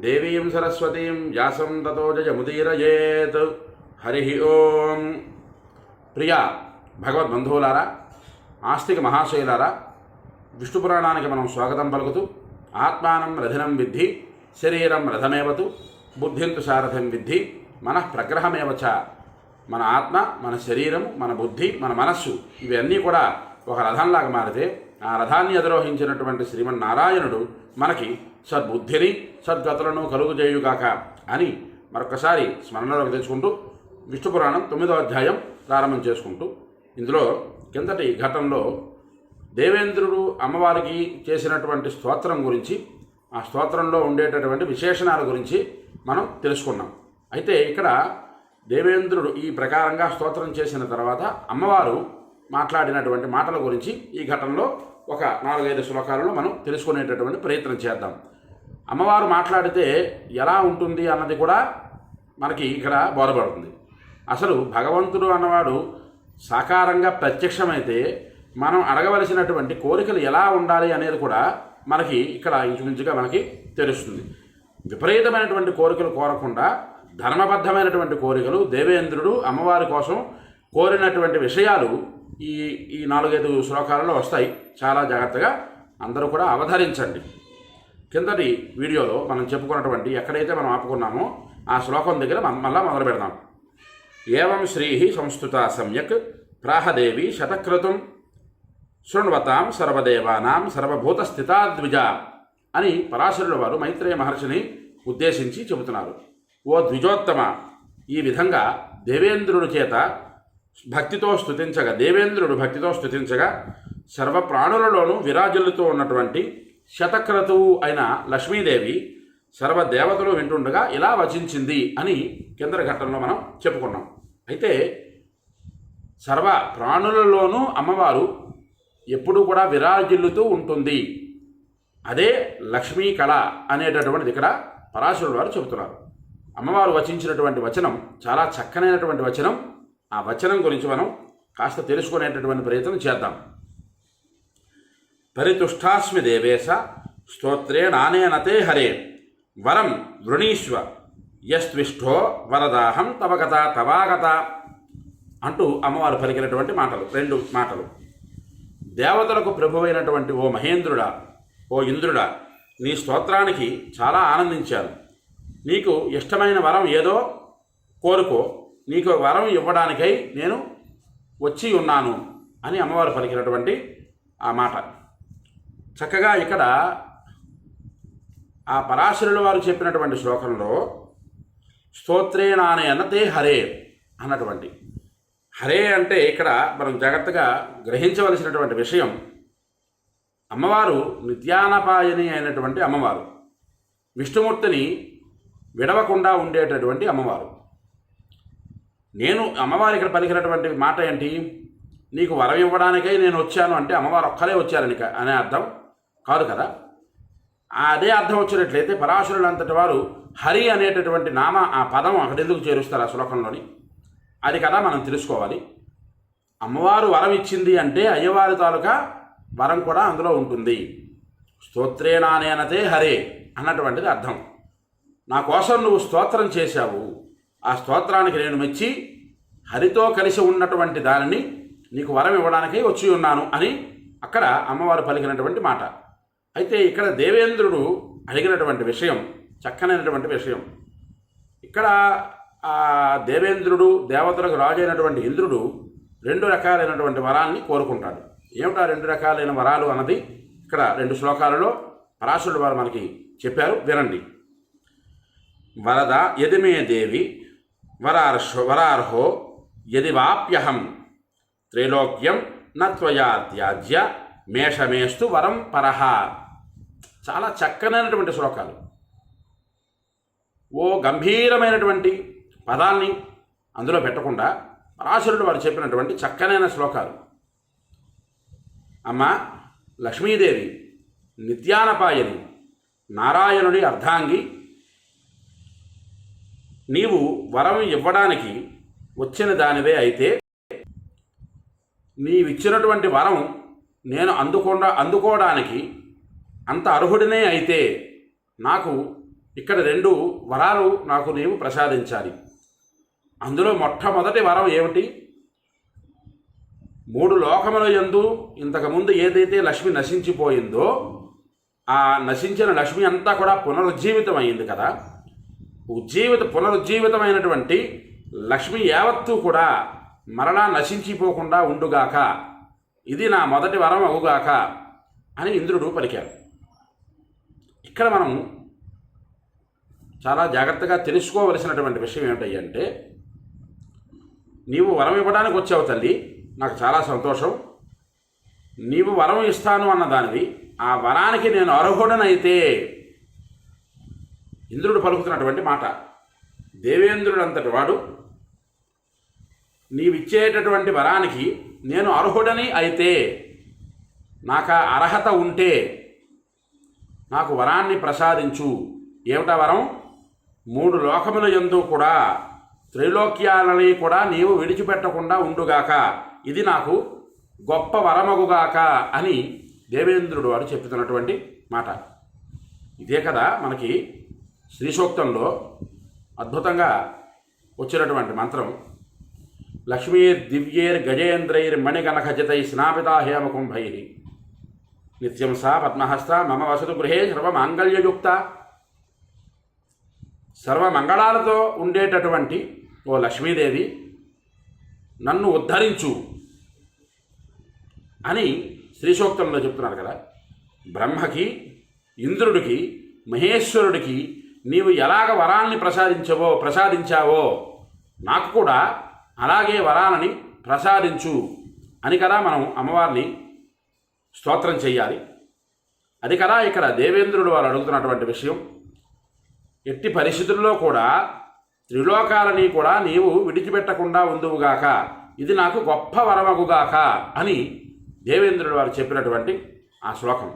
దేవీం సరస్వతీం వ్యాసం తతో జయముదీరయేత్. హరి ఓం. ప్రియ భగవద్బంధువులారా ఆస్తిక మహాశయులారా విష్ణు పురాణానికి మనం స్వాగతం పలుకుతూ ఆత్మానం రథినం విద్ధి శరీరం రథమేవతు బుద్ధింతు సారథం విద్ధి మన ప్రగ్రహమేవ చ మన ఆత్మ మన శరీరం మన బుద్ధి మన మనస్సు ఇవన్నీ కూడా ఒక రథంలాగా మారితే ఆ రథాన్ని అధిరోహించినటువంటి శ్రీమన్నారాయణుడు మనకి సద్బుద్ధిని సద్గతులను కలుగుజేయుగాక అని మరొకసారి స్మరణలోకి తెచ్చుకుంటూ విష్ణు పురాణం తొమ్మిదో అధ్యాయం ప్రారంభం చేసుకుంటూ ఇందులో కిందటి ఘటనలో దేవేంద్రుడు అమ్మవారికి చేసినటువంటి స్తోత్రం గురించి ఆ స్తోత్రంలో ఉండేటటువంటి విశేషణాల గురించి మనం తెలుసుకున్నాం. అయితే ఇక్కడ దేవేంద్రుడు ఈ ప్రకారంగా స్తోత్రం చేసిన తర్వాత అమ్మవారు మాట్లాడినటువంటి మాటల గురించి ఈ ఘటనలో ఒక నాలుగైదు శ్లోకాలలో మనం తెలుసుకునేటటువంటి ప్రయత్నం చేద్దాం. అమ్మవారు మాట్లాడితే ఎలా ఉంటుంది అన్నది కూడా మనకి ఇక్కడ బోధపడుతుంది. అసలు భగవంతుడు అన్నవాడు సాకారంగా ప్రత్యక్షమైతే మనం అడగవలసినటువంటి కోరికలు ఎలా ఉండాలి అనేది కూడా మనకి ఇక్కడ ఇంచుమించుగా మనకి తెలుస్తుంది. విపరీతమైనటువంటి కోరికలు కోరకుండా ధర్మబద్ధమైనటువంటి కోరికలు దేవేంద్రుడు అమ్మవారి కోసం కోరినటువంటి విషయాలు ఈ ఈ నాలుగైదు శ్లోకాలలో వస్తాయి. చాలా జాగ్రత్తగా అందరూ కూడా అవధరించండి. కిందటి వీడియోలో మనం చెప్పుకున్నటువంటి ఎక్కడైతే మనం ఆపుకున్నామో ఆ శ్లోకం దగ్గర మనం మళ్ళా మొదలు పెడదాం. ఏవం శ్రీ సంస్థుత సమ్యక్ ప్రాహదేవి శతక్రతుం శృణ్వతాం సర్వదేవానాం సర్వభూత స్థితాద్విజ అని పరాశరుల వారు మైత్రేయ మహర్షిని ఉద్దేశించి చెబుతున్నారు. ఓ ద్విజోత్తమ ఈ విధంగా దేవేంద్రుడి చేత భక్తితో స్తుతించగా దేవేంద్రుడు భక్తితో స్తుతించగా సర్వ ప్రాణులలోనూ విరాజులతో ఉన్నటువంటి శతక్రతువు అయిన లక్ష్మీదేవి సర్వ దేవతలు వింటుండగా ఇలా వచించింది అని కేంద్ర ఘట్టంలో మనం చెప్పుకున్నాం. అయితే సర్వ ప్రాణులలోనూ అమ్మవారు ఎప్పుడూ కూడా విరాజిల్లుతూ ఉంటుంది. అదే లక్ష్మీ కళ అనేటటువంటిది ఇక్కడ పరాశరుడు వారు చెబుతున్నారు. అమ్మవారు వచించినటువంటి వచనం చాలా చక్కనైనటువంటి వచనం ఆ వచనం గురించి మనం కాస్త తెలుసుకునేటటువంటి ప్రయత్నం చేద్దాం. పరితుష్టాస్మి దేవేశ స్తోత్రే నానేనతే హరే. వరం వృణీష్వ యస్విష్ఠో వరదాహం తవగత తవాగత అంటూ అమ్మవారు పలికినటువంటి మాటలు రెండు మాటలు. దేవతలకు ప్రభువైనటువంటి ఓ మహేంద్రుడా ఓ ఇంద్రుడా నీ స్తోత్రానికి చాలా ఆనందించాను. నీకు ఇష్టమైన వరం ఏదో కోరుకో నీకు వరం ఇవ్వడానికై నేను వచ్చి ఉన్నాను అని అమ్మవారు పలికినటువంటి ఆ మాట. చక్కగా ఇక్కడ ఆ పరాశరుల వారు చెప్పినటువంటి శ్లోకంలో స్తోత్రేనానే అన్నతే హరే అన్నటువంటి. హరే అంటే ఇక్కడ మనం జాగ్రత్తగా గ్రహించవలసినటువంటి విషయం అమ్మవారు నిత్యానపాయని అయినటువంటి అమ్మవారు. విష్ణుమూర్తిని విడవకుండా ఉండేటటువంటి అమ్మవారు. నేను అమ్మవారి ఇక్కడ పలికినటువంటి మాట ఏంటి? నీకు వరం ఇవ్వడానికై నేను వచ్చాను అంటే అమ్మవారు ఒక్కరే వచ్చారని అనే అర్థం. కాదు కదా? అదే అర్థం వచ్చినట్లయితే పరాశరుడు అంతటి వారు హరి అనేటటువంటి నామ ఆ పదం అక్కడ ఎందుకు చేరుస్తారు ఆ శ్లోకంలోని? అది కదా మనం తెలుసుకోవాలి. అమ్మవారు వరం ఇచ్చింది అంటే అయ్యవారి తాలూకా వరం కూడా అందులో ఉంటుంది. స్తోత్రేనానేనతే హరే అన్నటువంటిది అర్థం. నా కోసం నువ్వు స్తోత్రం చేశావు. ఆ స్తోత్రానికి నేను మెచ్చి హరితో కలిసి ఉన్నటువంటి దానిని నీకు వరం ఇవ్వడానికి వచ్చి ఉన్నాను అని అక్కడ అమ్మవారు పలికినటువంటి మాట. అయితే ఇక్కడ దేవేంద్రుడు అడిగినటువంటి విషయం చక్కనైనటువంటి విషయం. ఇక్కడ ఆ దేవేంద్రుడు దేవతలకు రాజు అయినటువంటి ఇంద్రుడు రెండు రకాలైనటువంటి వరాల్ని కోరుకుంటాడు. ఏమిటా రెండు రకాలైన వరాలు అన్నది? ఇక్కడ రెండు శ్లోకాలలో పరాశరుడు వారు మనకి చెప్పారు వినండి. వరద యదిమే దేవి వరార్హో వరార్హో యది వాప్యహం త్రైలోక్యం నత్వయా త్యాజ్య మేషమేస్తు వరం పరహ చాలా చక్కనైనటువంటి శ్లోకాలు. ఓ గంభీరమైనటువంటి పదాల్ని అందులో పెట్టకుండా పరాశరుడు వారు చెప్పినటువంటి చక్కనైన శ్లోకాలు. అమ్మ లక్ష్మీదేవి నిత్యానపాయని నారాయణుడి అర్ధాంగి నీవు వరం ఇవ్వడానికి వచ్చిన దానివే అయితే నీవిచ్చినటువంటి వరం నేను అందుకుండా అందుకోవడానికి అంత అర్హుడినే అయితే నాకు ఇక్కడ రెండు వరాలు నాకు నీవు ప్రసాదించాలి. అందులో మొట్టమొదటి వరం ఏమిటి? మూడు లోకముల యందు ఇంతకుముందు ఏదైతే లక్ష్మి నశించిపోయిందో ఆ నశించిన లక్ష్మి అంతా కూడా పునరుజ్జీవితం అయింది కదా. ఉజ్జీవిత పునరుజ్జీవితమైనటువంటి లక్ష్మి యావత్తు కూడా మరలా నశించిపోకుండా ఉండుగాక ఇది నా మొదటి వరం అవుగాక అని ఇంద్రుడు పలికారు. ఇక్కడ మనం చాలా జాగ్రత్తగా తెలుసుకోవలసినటువంటి విషయం ఏమిటంటే నీవు వరం ఇవ్వడానికి వచ్చావు తల్లి నాకు చాలా సంతోషం. నీవు వరం ఇస్తాను అన్న దానివి ఆ వరానికి నేను అర్హుడనైతే ఇంద్రుడు పలుకుతున్నటువంటి మాట. దేవేంద్రుడు అంతటి వాడు నీవిచ్చేటటువంటి వరానికి నేను అర్హుడని అయితే నాకు ఆ అర్హత ఉంటే నాకు వరాన్ని ప్రసాదించు. ఏమిటా వరం? మూడు లోకముల ఎందు కూడా త్రైలోక్యాలని కూడా నీవు విడిచిపెట్టకుండా ఉండుగాక. ఇది నాకు గొప్ప వరమగుగాక అని దేవేంద్రుడు వారు చెప్తున్నటువంటి మాట. ఇదే కదా మనకి శ్రీసూక్తంలో అద్భుతంగా వచ్చినటువంటి మంత్రం. లక్ష్మీర్ దివ్యేర్ గజేంద్రైర్ మణిగణఖజితై స్నాపితా హేమకుంభై నిత్యం సా పద్మహస్త మమ వసతు గృహే సర్వమాంగళ్యయుక్త. సర్వమంగళాలతో ఉండేటటువంటి ఓ లక్ష్మీదేవి నన్ను ఉద్ధరించు అని శ్రీశోక్తంలో చెప్తున్నారు కదా. బ్రహ్మకి ఇంద్రుడికి మహేశ్వరుడికి నీవు ఎలాగ వరాల్ని ప్రసాదించవో ప్రసాదించావో నాకు కూడా అలాగే వరాలని ప్రసాదించు అని కదా మనం అమ్మవారిని స్తోత్రం చేయాలి. అది కదా ఇక్కడ దేవేంద్రుడు వారు అడుగుతున్నటువంటి విషయం. ఎట్టి పరిస్థితుల్లో కూడా త్రిలోకాలని కూడా నీవు విడిచిపెట్టకుండా ఉందువుగాక. ఇది నాకు గొప్ప వరమగుగాక అని దేవేంద్రుడు వారు చెప్పినటువంటి ఆ శ్లోకం.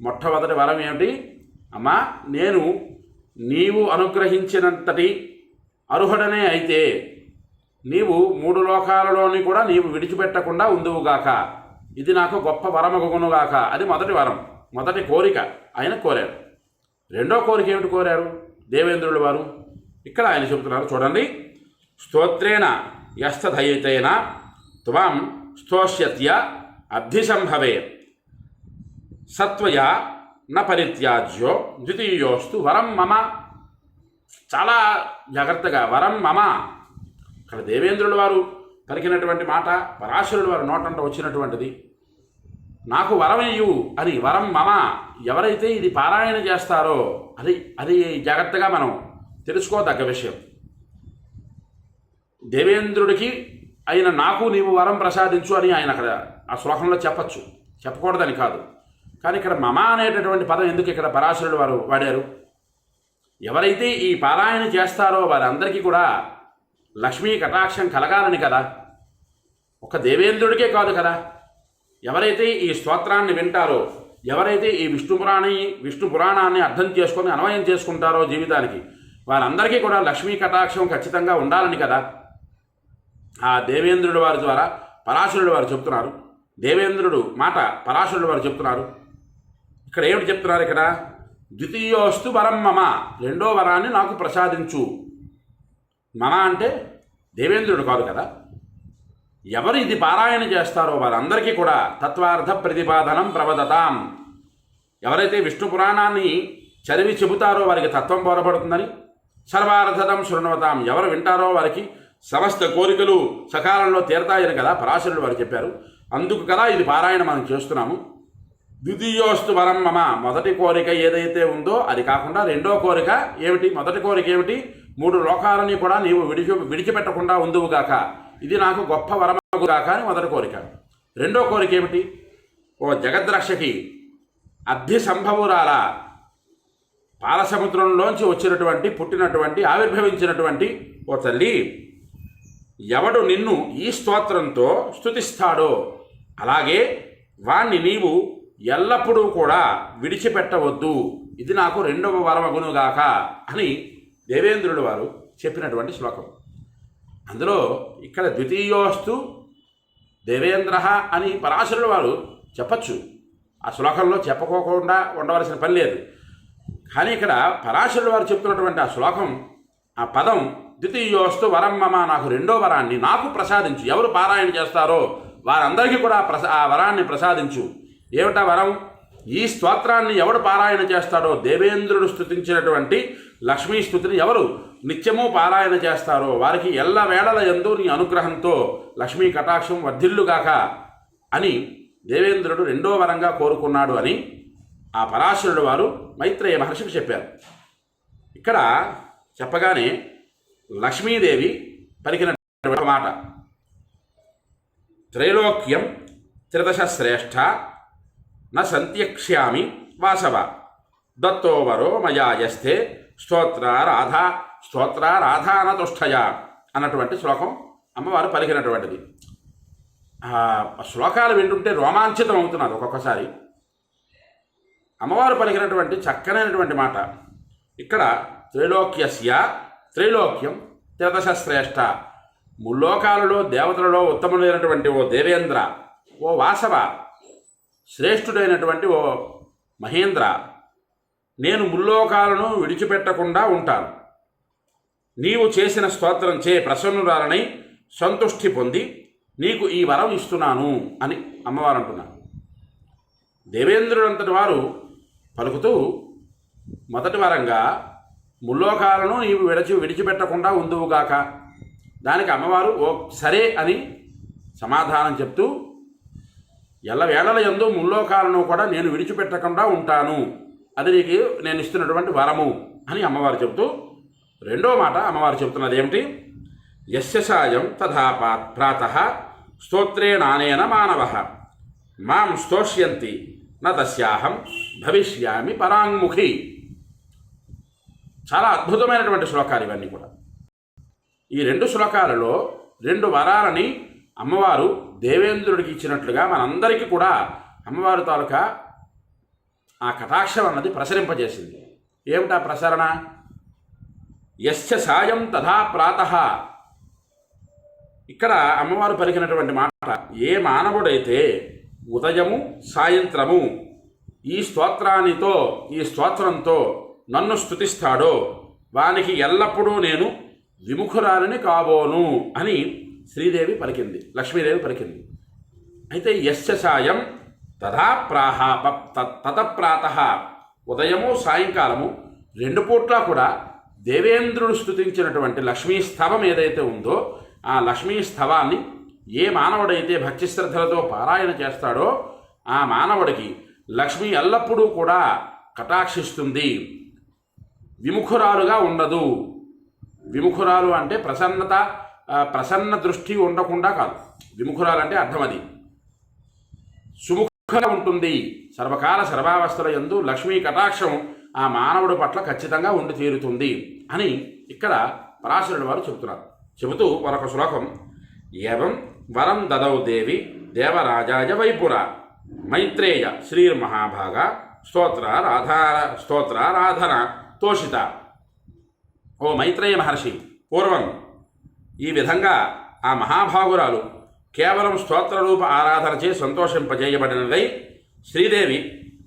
మొట్టమొదటి వరం ఏమిటి? అమ్మా నేను నీవు అనుగ్రహించినంతటి అర్హుడనే అయితే నీవు మూడు లోకాలలోని కూడా నీవు విడిచిపెట్టకుండా ఉందువుగాక. ఇది నాకు గొప్ప వరమగునుగాక. అది మొదటి వరం మొదటి కోరిక. ఆయన కోరారు. రెండో కోరిక ఏమిటి కోరారు? దేవేంద్రుడు వారు. ఇక్కడ ఆయన చెబుతున్నారు చూడండి. స్తోత్రేణ యస్తధయితేన త్వం స్తోష్యత్య అబ్ధిసంభవే. సత్వయ న పరిత్యాజ్యో ద్వితీయోస్తు వరం మమ. చాలా జాగ్రత్తగా వరం మమ. ఇక్కడ దేవేంద్రుడు వారు పలికినటువంటి మాట పరాశరుడు వారి నోటంట వచ్చినటువంటిది. నాకు వరమయ్యు అని వరం మమ ఎవరైతే ఇది పారాయణ చేస్తారో అది అది జాగ్రత్తగా మనం తెలుసుకోదగ్గ విషయం. దేవేంద్రుడికి అయిన నాకు నీవు వరం ప్రసాదించు అని ఆయన అక్కడ ఆ శ్లోకంలో చెప్పచ్చు. చెప్పకూడదని కాదు. కానీ ఇక్కడ మమ అనేటటువంటి పదం ఎందుకు ఇక్కడ పరాశరుడు వారు వాడారు? ఎవరైతే ఈ పారాయణ చేస్తారో వారందరికీ కూడా లక్ష్మీ కటాక్షం కలగాలని కదా? ఒక దేవేంద్రుడికే కాదు కదా? ఎవరైతే ఈ స్తోత్రాన్ని వింటారో ఎవరైతే ఈ విష్ణు పురాణి విష్ణు పురాణాన్ని అర్థం చేసుకొని అన్వయం చేసుకుంటారో జీవితానికి వారందరికీ కూడా లక్ష్మీ కటాక్షం ఖచ్చితంగా ఉండాలని కదా? ఆ దేవేంద్రుడి వారి ద్వారా పరాశరుడు వారు చెప్తున్నారు. దేవేంద్రుడు మాట పరాశరుడు వారు చెప్తున్నారు. ఇక్కడ ఏమిటి చెప్తున్నారు ఇక్కడ? ద్వితీయోస్తు వరం మమ రెండో వరాన్ని నాకు ప్రసాదించు. మన అంటే దేవేంద్రుడు కాదు కదా? ఎవరు ఇది పారాయణ చేస్తారో వారందరికీ కూడా తత్వార్థ ప్రతిపాదనం ప్రవదతాం. ఎవరైతే విష్ణు పురాణాన్ని చదివి చెబుతారో వారికి తత్వం బోధపడుతుందని సర్వార్థతం శృణవతాం. ఎవరు వింటారో వారికి సమస్త కోరికలు సకాలంలో తీరతాయని కదా పరాశరుడు వారు చెప్పారు. అందుకు కదా ఇది పారాయణ మనం చేస్తున్నాము. ద్వితీయోస్తు వరం మమ. మొదటి కోరిక ఏదైతే ఉందో అది కాకుండా రెండో కోరిక ఏమిటి? మొదటి కోరిక ఏమిటి? మూడు లోకాలని కూడా నీవు విడిచి విడిచిపెట్టకుండా ఉందువుగాక ఇది నాకు గొప్ప వరమగుగాక అని మొదటి కోరిక. రెండో కోరిక ఏమిటి? ఓ జగద్రక్షకి అభ్య సంభవురాల పాలసముద్రంలోంచి వచ్చినటువంటి పుట్టినటువంటి ఆవిర్భవించినటువంటి ఓ తల్లి. ఎవడు నిన్ను ఈ స్తోత్రంతో స్తుతిస్తాడో అలాగే వాణ్ణి నీవు ఎల్లప్పుడూ కూడా విడిచిపెట్టవద్దు. ఇది నాకు రెండవ వరమగునుగాక అని దేవేంద్రుడు వారు చెప్పినటువంటి శ్లోకం. అందులో ఇక్కడ ద్వితీయోస్తు దేవేంద్ర అని పరాశరుడు వారు చెప్పచ్చు. ఆ శ్లోకంలో చెప్పుకోకుండా ఉండవలసిన పని లేదు. కానీ ఇక్కడ పరాశరుడు వారు చెప్తున్నటువంటి ఆ శ్లోకం ఆ పదం ద్వితీయోస్తు వరం మమ నాకు రెండో వరాన్ని నాకు ప్రసాదించు. ఎవరు పారాయణ చేస్తారో వారందరికీ కూడా ప్రసా ఆ వరాన్ని ప్రసాదించు. ఏమిటా వరం? ఈ స్తోత్రాన్ని ఎవడు పారాయణ చేస్తాడో దేవేంద్రుడు స్థుతించినటువంటి లక్ష్మీ స్థుతిని ఎవరు నిత్యము పారాయణ చేస్తారో వారికి ఎల్ల వేళల ఎందు నీ అనుగ్రహంతో లక్ష్మీ కటాక్షం వర్ధిల్లుగాక అని దేవేంద్రుడు రెండో వరంగా కోరుకున్నాడు అని ఆ పరాశరుడు వారు మైత్రేయ మహర్షికి చెప్పారు. ఇక్కడ చెప్పగానే లక్ష్మీదేవి పలికిన మాట. త్రైలోక్యం త్రిదశ శ్రేష్ఠ న సంత్యక్ష్యామి వాసవ. దత్తోవరో మయాయస్తే స్తోత్ర రాధా స్తోత్ర రాధానతుష్టయ అన్నటువంటి శ్లోకం అమ్మవారు పలికినటువంటిది. శ్లోకాలు వింటుంటే రోమాంచితం అవుతున్నారు ఒక్కొక్కసారి. అమ్మవారు పలికినటువంటి చక్కనైనటువంటి మాట. ఇక్కడ త్రైలోక్యస్య త్రైలోక్యం త్రిదశ శ్రేష్ఠ ముల్లోకాలలో దేవతలలో ఉత్తముడైనటువంటి ఓ దేవేంద్ర ఓ వాసవ శ్రేష్ఠుడైనటువంటి ఓ మహేంద్ర నేను ముల్లోకాలను విడిచిపెట్టకుండా ఉంటాను. నీవు చేసిన స్తోత్రం చే ప్రసన్నురాలని సంతుష్టి పొంది నీకు ఈ వరం ఇస్తున్నాను అని అమ్మవారు అంటున్నారు. దేవేంద్రుడంతటి వారు పలుకుతూ మొదటి వరంగా ముల్లోకాలను నీవు విడిచి విడిచిపెట్టకుండా ఉందువుగాక దానికి అమ్మవారు ఓ సరే అని సమాధానం చెప్తూ ఎల్లవేళల ఎందు ముల్లోకాలను కూడా నేను విడిచిపెట్టకుండా ఉంటాను. అది నీకు నేను ఇస్తున్నటువంటి వరము అని అమ్మవారు చెబుతూ రెండో మాట అమ్మవారు చెబుతున్నది ఏమిటి? యస్య సాయం తథా ప్రాత స్తోత్రేణానేన మానవ. మాం స్తోష్యంతి న తస్యాహం భవిష్యామి పరాంగుఖి చాలా అద్భుతమైనటువంటి శ్లోకాలు ఇవన్నీ కూడా. ఈ రెండు శ్లోకాలలో రెండు వరాలని అమ్మవారు దేవేంద్రుడికి ఇచ్చినట్లుగా మనందరికీ కూడా అమ్మవారి తాలూకా ఆ కటాక్షం అన్నది ప్రసరింపజేసింది. ఏమిటా ప్రసరణ? యశ్చ సాయం తథా ప్రాత. ఇక్కడ అమ్మవారు పలికినటువంటి మాట ఏ మానవుడైతే ఉదయము సాయంత్రము ఈ స్తోత్రానితో ఈ స్తోత్రంతో నన్ను స్తుతిస్తాడో వానికి ఎల్లప్పుడూ నేను విముఖురాలని కాబోను అని శ్రీదేవి పలికింది లక్ష్మీదేవి పలికింది. అయితే యశ్చ సాయం తదా ప్రాహ తతప్రాత ఉదయము సాయంకాలము రెండు పూట్ల కూడా దేవేంద్రుడు స్థుతించినటువంటి లక్ష్మీ స్తవం ఏదైతే ఉందో ఆ లక్ష్మీ స్తవాన్ని ఏ మానవుడైతే భక్తి శ్రద్ధలతో పారాయణ చేస్తాడో ఆ మానవుడికి లక్ష్మి ఎల్లప్పుడూ కూడా కటాక్షిస్తుంది. విముఖురాలుగా ఉండదు. విముఖురాలు అంటే ప్రసన్నత ప్రసన్న దృష్టి ఉండకుండా కాదు. విముఖురాలు అంటే అర్థం అది సుముఖంగా ఉంటుంది. సర్వకాల సర్వావస్థల యందు లక్ష్మీ కటాక్షం ఆ మానవుడి పట్ల ఖచ్చితంగా ఉండి తీరుతుంది అని ఇక్కడ పరాశరుడు వారు చెబుతున్నారు. చెబుతూ మరొక శ్లోకం. ఏవం వరం దదౌ దేవి దేవరాజాయ వైపుర. మైత్రేయ శ్రీర్మహాభాగ స్తోత్ర రాధా స్తోత్ర రాధన తోషిత. ఓ మైత్రేయ మహర్షి పూర్వం ఈ విధంగా ఆ మహాభాగురాలు కేవలం స్తోత్రరూప ఆరాధనచే సంతోషింపజేయబడినదై శ్రీదేవి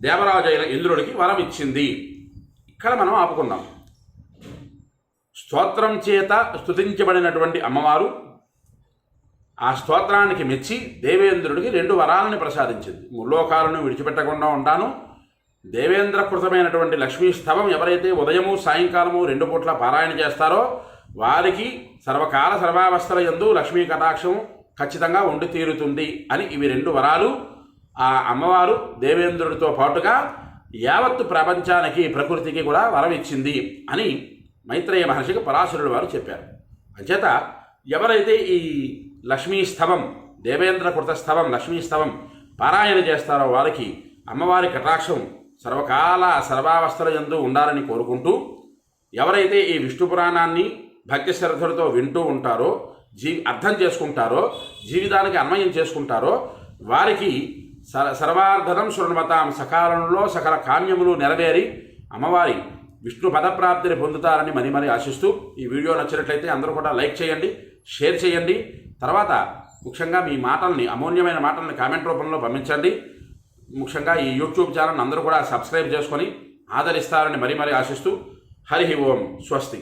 దేవరాజైన ఇంద్రుడికి వరం ఇచ్చింది ఇక్కడ మనం ఆపుకుందాం. స్తోత్రం చేత స్తుతించబడినటువంటి అమ్మవారు ఆ స్తోత్రానికి మెచ్చి దేవేంద్రుడికి రెండు వరాలని ప్రసాదించింది. ముల్లోకాలను విడిచిపెట్టకుండా ఉంటాను. దేవేంద్రకృతమైనటువంటి లక్ష్మీ స్తవం ఎవరైతే ఉదయము సాయంకాలము రెండు పూట్ల పారాయణ చేస్తారో వారికి సర్వకాల సర్వావస్థల యందు లక్ష్మీ కటాక్షం ఖచ్చితంగా ఉండి తీరుతుంది అని ఇవి రెండు వరాలు ఆ అమ్మవారు దేవేంద్రుడితో పాటుగా యావత్తు ప్రపంచానికి ప్రకృతికి కూడా వరం ఇచ్చింది అని మైత్రేయ మహర్షికి పరాశరుడు వారు చెప్పారు. అంచేత ఎవరైతే ఈ లక్ష్మీ స్తవం దేవేంద్ర కృత స్తవం లక్ష్మీ స్తవం పారాయణ చేస్తారో వారికి అమ్మవారి కటాక్షం సర్వకాల సర్వావస్థల యందు ఉండాలని కోరుకుంటూ ఎవరైతే ఈ విష్ణు పురాణాన్ని భక్తి శ్రద్ధలతో వింటూ ఉంటారో జీ అర్థం చేసుకుంటారో జీవితానికి అన్వయం చేసుకుంటారో వారికి సర సర్వార్ధనం శృణ్వతాం సకాలంలో సకల కామ్యములు నెరవేరి అమ్మవారి విష్ణు పదప్రాప్తిని పొందుతారని మరి మరి ఆశిస్తూ ఈ వీడియో నచ్చినట్లయితే అందరూ కూడా లైక్ చేయండి షేర్ చేయండి. తర్వాత ముఖ్యంగా మీ మాటల్ని అమూల్యమైన మాటల్ని కామెంట్ రూపంలో పంపించండి. ముఖ్యంగా ఈ యూట్యూబ్ ఛానల్ అందరూ కూడా సబ్స్క్రైబ్ చేసుకొని ఆదరిస్తారని మరీ మరీ ఆశిస్తూ హరి ఓం స్వస్తి.